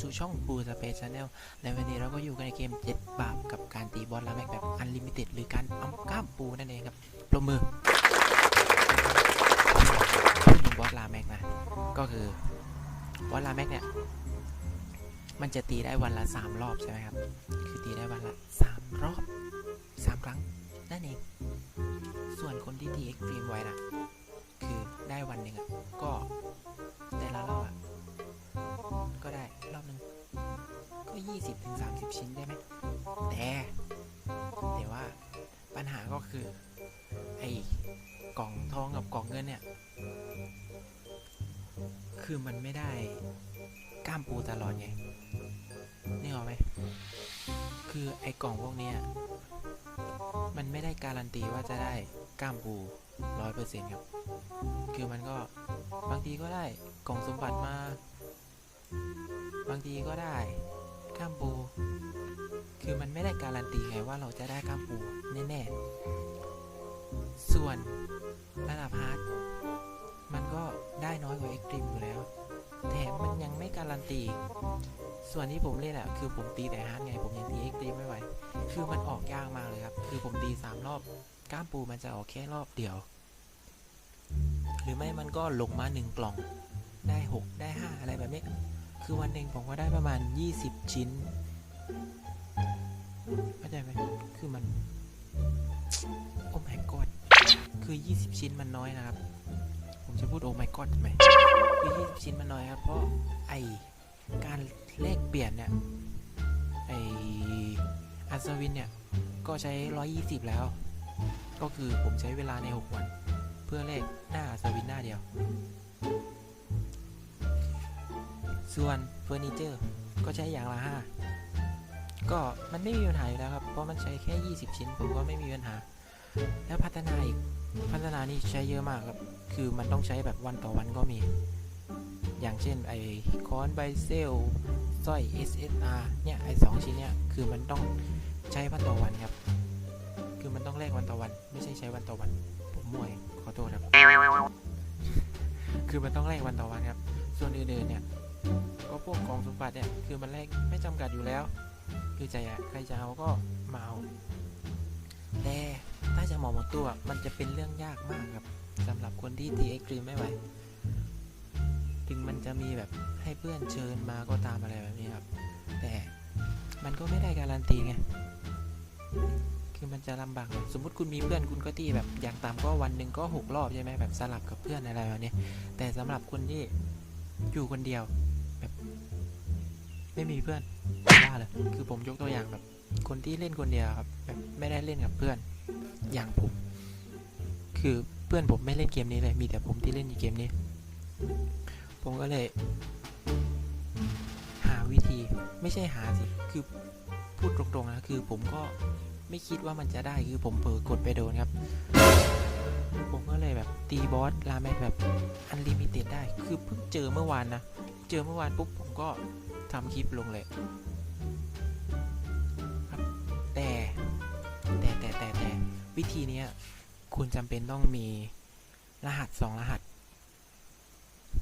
สู่ช่องบูสเปซชาแนลในวันนี้เราก็อยู่กันในเกม7บาปกับการตีบอสลาแม็กแบบอันลิมิเต็ดหรือการเอาก้ามปูนั่นเองครับปรบมือพูดถึงบอสลาแม็กนะ ก็คือบอสลาแม็กเนี่ย มันจะตีได้วันละ3รอบใช่ไหมครับ คือตีได้วันละ3รอบ3ครั้งนั่นเอง ส่วนคนที่ตีเอ็กซ์ตรีมไว้นะ คือได้วันหนึ่งอะ 20-30ถึงชิ้นได้ไหมแต่แต่ว่าปัญหาก็คือ ไอ้กล่องทองกับกล่องเงินเนี่ย คือมันไม่ได้ก้ามปูตลอดไงนี่เหรอไหม คือไอ้กล่องพวกเนี้ยมันไม่ได้การันตีว่าจะได้ก้ามปูร้อยเปอร์เซ็นต์ครับ คือมันก็บางทีก็ได้กล่องสมบัติมา บางทีก็ได้ กล้ามปูคือมันไม่ได้การันตีไงว่าเราจะได้กล้ามปูแน่ๆ ส่วนระดับฮาร์ดมันก็ได้น้อยกว่าเอ็กตรีมอยู่แล้วแถมมันยังไม่การันตี ส่วนที่ผมเล่นอะคือผมตีแต่ฮาร์ดไง ผมยังตีเอ็กตรีมไม่ไหว คือมันออกยากมากเลยครับ คือผมตีสามรอบกล้ามปูมันจะออกแค่รอบเดียว หรือไม่มันก็ลงมาหนึ่งกล่องได้หกได้ห้าอะไรแบบนี้ คือวันหนึ่งผมก็ได้ประมาณ 20 ชิ้นเข้าใจไหมคือมันโอ้ my god คือ 20 ชิ้นมันน้อยนะครับ ผมจะพูดโอ้ my god ทำไมคือ 20 ชิ้นมันน้อยครับ เพราะไอการแลกเปลี่ยนเนี่ยไออัศวินเนี่ย ก็ใช้ 120 แล้ว ก็คือผมใช้เวลาใน 6 วัน เพื่อแลกหน้าอัศวินหน้าเดียว ส่วนเฟอร์นิเจอร์ก็ใช้อย่างละห้าก็มันไม่มีปัญหาอยู่แล้วครับ เพราะมันใช้แค่ 20 ชิ้นผมก็ไม่มีปัญหา แล้วพัฒนาอีก พัฒนานี่ใช้เยอะมากครับ คือมันต้องใช้แบบวันต่อวันก็มี อย่างเช่นไอคอนไบเซลสร้อย SSR เนี่ยไอสองชิ้นเนี่ยคือมันต้องใช้วันต่อวันครับ คือมันต้องแลกวันต่อวัน ไม่ใช่ใช้วันต่อวัน ผมมั่วเองขอโทษครับ คือมันต้องแลกวันต่อวันครับ ส่วนอื่นๆเนี่ย ก็พวกกองสมบัติเนี่ยคือมันแลกไม่จำกัดอยู่แล้ว คือใจอะใครจะเอาก็มาเอาแต่ถ้าจะเหมาหมดตัวมันจะเป็นเรื่องยากมากครับสำหรับคนที่ตีเอ็กตรีมไม่ไหวถึงมันจะมีแบบให้เพื่อนเชิญมาก็ตามอะไรแบบนี้ครับ แต่มันก็ไม่ได้การันตีไงคือมันจะลำบากสมมติคุณมีเพื่อนคุณก็ตีแบบอย่างต่ำก็วันหนึ่งก็หกรอบใช่ไหมแบบสลับกับเพื่อนอะไรแบบนี้แต่สำหรับคนที่อยู่คนเดียว ไม่มีเพื่อนว่าเลยคือผมยกตัวอย่างแบบ คนที่เล่นคนเดียวครับแบบไม่ได้เล่นกับเพื่อนอย่างผม คือเพื่อนผมไม่เล่นเกมนี้เลย มีแต่ผมที่เล่นเกมนี้ ผมก็เลย หาวิธีไม่ใช่หาสิคือพูดตรงๆนะคือผมก็ไม่คิดว่ามันจะได้คือผมเผลอกดไปโดนครับ ผมก็เลยแบบตีบอสลาแมกแบบอันลิมิเต็ดได้ คือเพิ่งเจอเมื่อวานนะ เจอเมื่อวานปุ๊บผมก็ ทำคลิปลงเลยครับแต่แต่แต่แต่แต่วิธีเนี้ยคุณจำเป็นต้องมีรหัสสองรหัส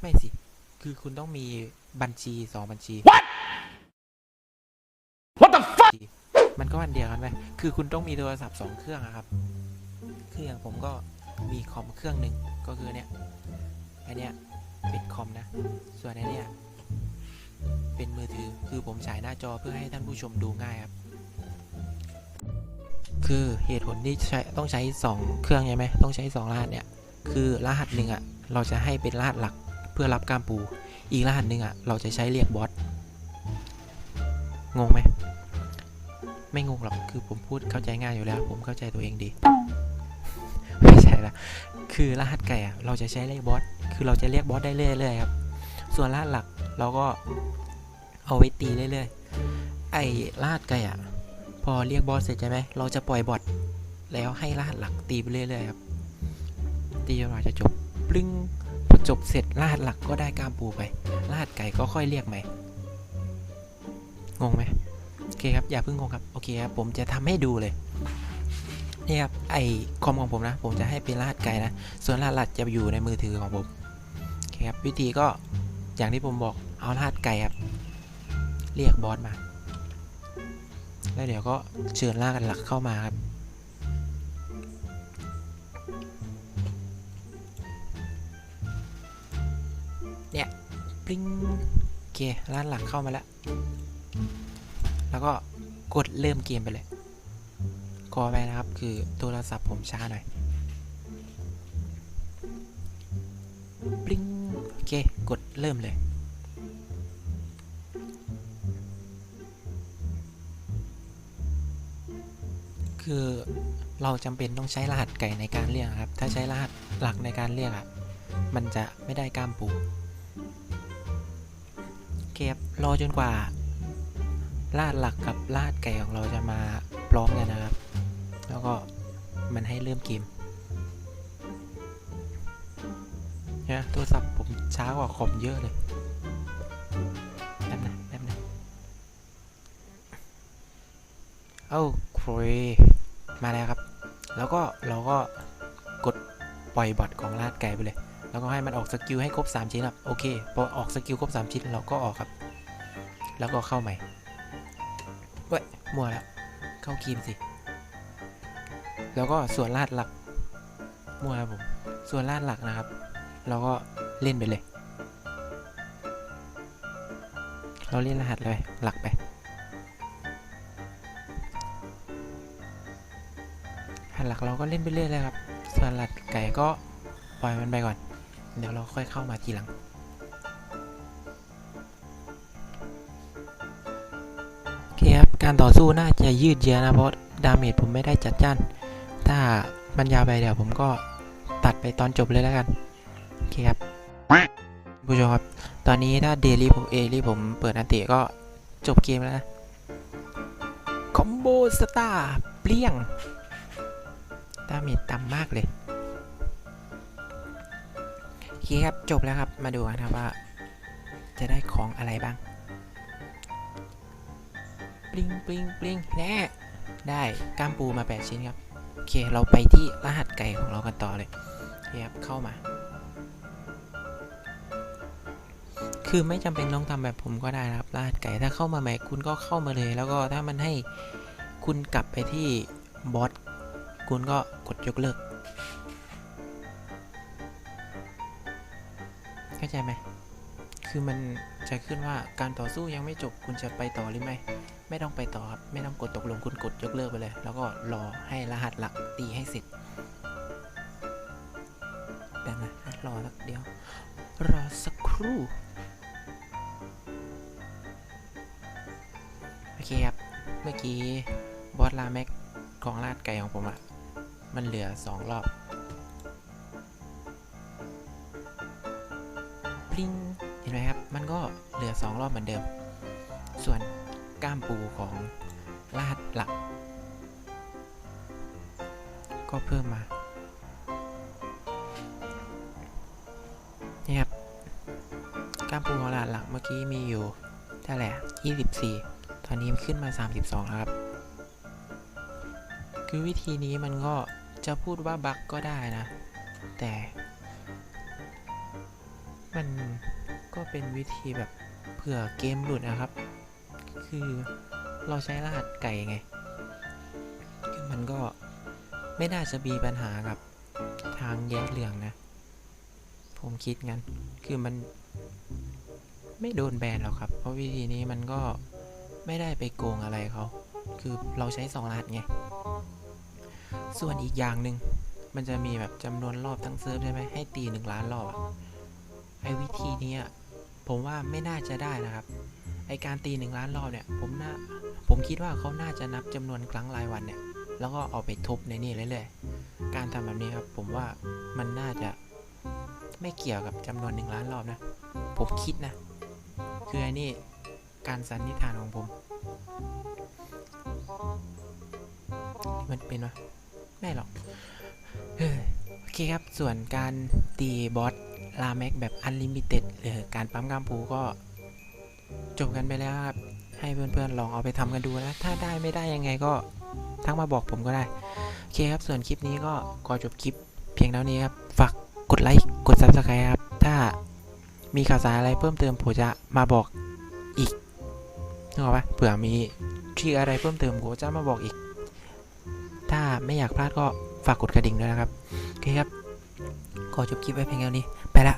ไม่สิ คือคุณต้องมีบัญชีสองบัญชี What the fuck มันก็อันเดียวกันไหมคือคุณต้องมีโทรศัพท์สองเครื่องอะครับ คืออย่างผมก็มีคอมเครื่องหนึ่งก็คือเนี่ยอันเนี้ยเป็นคอมนะ ส่วนอันเนี้ย เป็นมือถือคือผมฉายหน้าจอเพื่อให้ท่านผู้ชมดูง่ายครับ คือเหตุผลที่ใช้ต้องใช้สองเครื่องใช่ไหมต้องใช้สองรหัสเนี่ยคือรหัสหนึ่งอะเราจะให้เป็นรหัสหลักเพื่อรับกามปู อีกรหัสหนึ่งอะเราจะใช้เรียกบอสงงไหมไม่งงหรอกคือผมพูดเข้าใจง่ายอยู่แล้ว ผมเข้าใจตัวเองดีไม่ใช่ละคือรหัสไก่อะเราจะใช้เรียกบอสคือเราจะเรียกบอสได้เรื่อยๆครับส่วนรหัสหลักเราก็ เอาไว้ตีเรื่อยๆ ไอ้รหัสไก่อะพอเรียกบอสเสร็จใช่ไหมเราจะปล่อยบอทแล้วให้รหัสหลักตีไปเรื่อยๆครับ ตีจนกว่าจะจบปลึ้งพอจบเสร็จรหัสหลักก็ได้กามปูไปรหัสไก่ก็ค่อยเรียกใหม่ งงไหมโอเคครับ อย่าเพิ่งงงครับ โอเคครับ ผมจะทำให้ดูเลย นี่ครับ ไอคอมของผมนะ ผมจะให้เป็นรหัสไกลนะ ส่วนรหัสหลักจะอยู่ในมือถือของผม โอเคครับ วิธีก็อย่างที่ผมบอก เอารหัสไกลครับ เรียกบอสมา แล้วเดี๋ยวก็เชิญล่ากันหลักเข้ามาครับ เนี่ยปริ้งโอเคล่านหลักเข้ามาแล้ว แล้วก็กดเริ่มเกมไปเลยขอไปนะครับ คือโทรศัพท์ผมช้าหน่อยปริ้งโอเค กดเริ่มเลย คือเราจำเป็นต้องใช้รหัสไก่ในการเรียกครับ ถ้าใช้รหัสหลักในการเรียกอะ มันจะไม่ได้กล้ามปูเคครับรอจนกว่าลาดหลักกับลาดไก่ของเราจะมาพร้อมกันนะครับ แล้วก็มันให้เริ่มเกมเนี่ยโทรศัพท์ผมช้ากว่าคอมเยอะเลยแป๊บนะแป๊บนะเอ้าโคร มาแล้วครับ แล้วก็เราก็กดปล่อยบอทของลาดไก่ไปเลย แล้วก็ให้มันออกสกิลให้ครบ 3 ชิ้นครับ โอเค พอออกสกิลครบ 3 ชิ้นเราก็ออกครับ แล้วก็เข้าใหม่เว้ยมัวแล้ว เข้าคีมสิ แล้วก็ส่วนลาดหลัก มัวครับผม ส่วนลาดหลักนะครับ เราก็เล่นไปเลย เราเล่นรหัสเลย หลักไป หันหลักเราก็เล่นไปเรื่อยเลยครับส่วนหลัดไก่ก็ปล่อยมันไปก่อน เดี๋ยวเราค่อยเข้ามาทีหลัง โอเคครับ การต่อสู้น่าจะยืดเยื้อนะ เพราะดาเมจผมไม่ได้จัดจ้าน ถ้ามันยาวไปเดี๋ยวผมก็ตัดไปตอนจบเลยแล้วกัน โอเคครับผู้ชมครับ ตอนนี้ถ้าเดลี่ผมเอลี่ผมเปิดอันติก็จบเกมแล้วนะ คอมโบสตาร์เปลี่ยง ดาเมจต่ำมากเลยโอเคครับ จบแล้วครับ มาดูกันครับว่า จะได้ของอะไรบ้าง ปลิงปลิงปลิงแน่ได้ก้ามปูมา 8 ชิ้นครับ โอเค เราไปที่รหัสไก่ของเรากันต่อเลยโอเคครับ เข้ามา คือไม่จำเป็นต้องทำแบบผมก็ได้นะครับ รหัสไก่ ถ้าเข้ามาใหม่คุณก็เข้ามาเลย แล้วก็ถ้ามันให้คุณกลับไปที่บอส คุณก็กดยกเลิก เข้าใจไหม คือมันจะขึ้นว่าการต่อสู้ยังไม่จบคุณจะไปต่อหรือไม่ ไม่ต้องไปต่อครับ ไม่ต้องกดตกลงคุณกดยกเลิกไปเลย แล้วก็รอให้รหัสหลักตีให้เสร็จแบบนะรอสักเดียว รอสักครู่ โอเคครับ เมื่อกี้บอสลาแม็กของลาดไก่ของผมอะ มันเหลือสองรอบปริ้งเห็นไหมครับ มันก็เหลือสองรอบเหมือนเดิม ส่วนก้ามปูของลาดหลัก ก็เพิ่มมา นี่ครับ ก้ามปูของลาดหลักเมื่อกี้มีอยู่เท่าไหร่24 ตอนนี้มันขึ้นมา 32 แล้วครับ คือวิธีนี้มันก็ จะพูดว่าบั๊กก็ได้นะ แต่ มันก็เป็นวิธีแบบเผื่อเกมหลุดนะครับ คือเราใช้รหัสไก่ไงคือมันก็ไม่น่าจะมีปัญหากับทางแยกเหลืองนะ ผมคิดงั้น คือมันไม่โดนแบนหรอกครับ เพราะวิธีนี้มันก็ไม่ได้ไปโกงอะไรเขา คือเราใช้สองรหัสไง ส่วนอีกอย่างหนึ่งมันจะมีแบบจำนวนรอบทั้งเซิร์ฟใช่ไหมให้ตีหนึ่งล้านรอบอะไอ้วิธีนี้ผมว่าไม่น่าจะได้นะครับ ไอการตีหนึ่งล้านรอบเนี่ยผมน่าผมคิดว่าเขาน่าจะนับจำนวนครั้งรายวันเนี่ย แล้วก็เอาไปทุบในนี่เรื่อยๆการทำแบบนี้ครับ ผมว่ามันน่าจะไม่เกี่ยวกับจำนวนหนึ่งล้านรอบนะ ผมคิดนะ คือไอ้นี่การสันนิษฐานของผม มันเป็นวะ ไม่หรอกเฮ้ยโอเคครับ ส่วนการตีบอสลาแม็กแบบอันลิมิเต็ดหรือการปั๊มกามปูก็จบกันไปแล้วครับ ให้เพื่อนๆลองเอาไปทำกันดูนะ ถ้าได้ไม่ได้ยังไงก็ทักมาบอกผมก็ได้ โอเคครับ ส่วนคลิปนี้ก็ขอจบคลิปเพียงเท่านี้ครับ ฝากกดไลค์ กด subscribe ครับ ถ้ามีข่าวสารอะไรเพิ่มเติมผมจะมาบอกอีกนึกออกปะเผื่อมีทริคอะไรเพิ่มเติมกูจะมาบอกอีก ถ้าไม่อยากพลาดก็ฝากกดกระดิ่งด้วยนะครับ โอเคครับขอจบคลิปไว้เพียงเท่านี้ ไปละ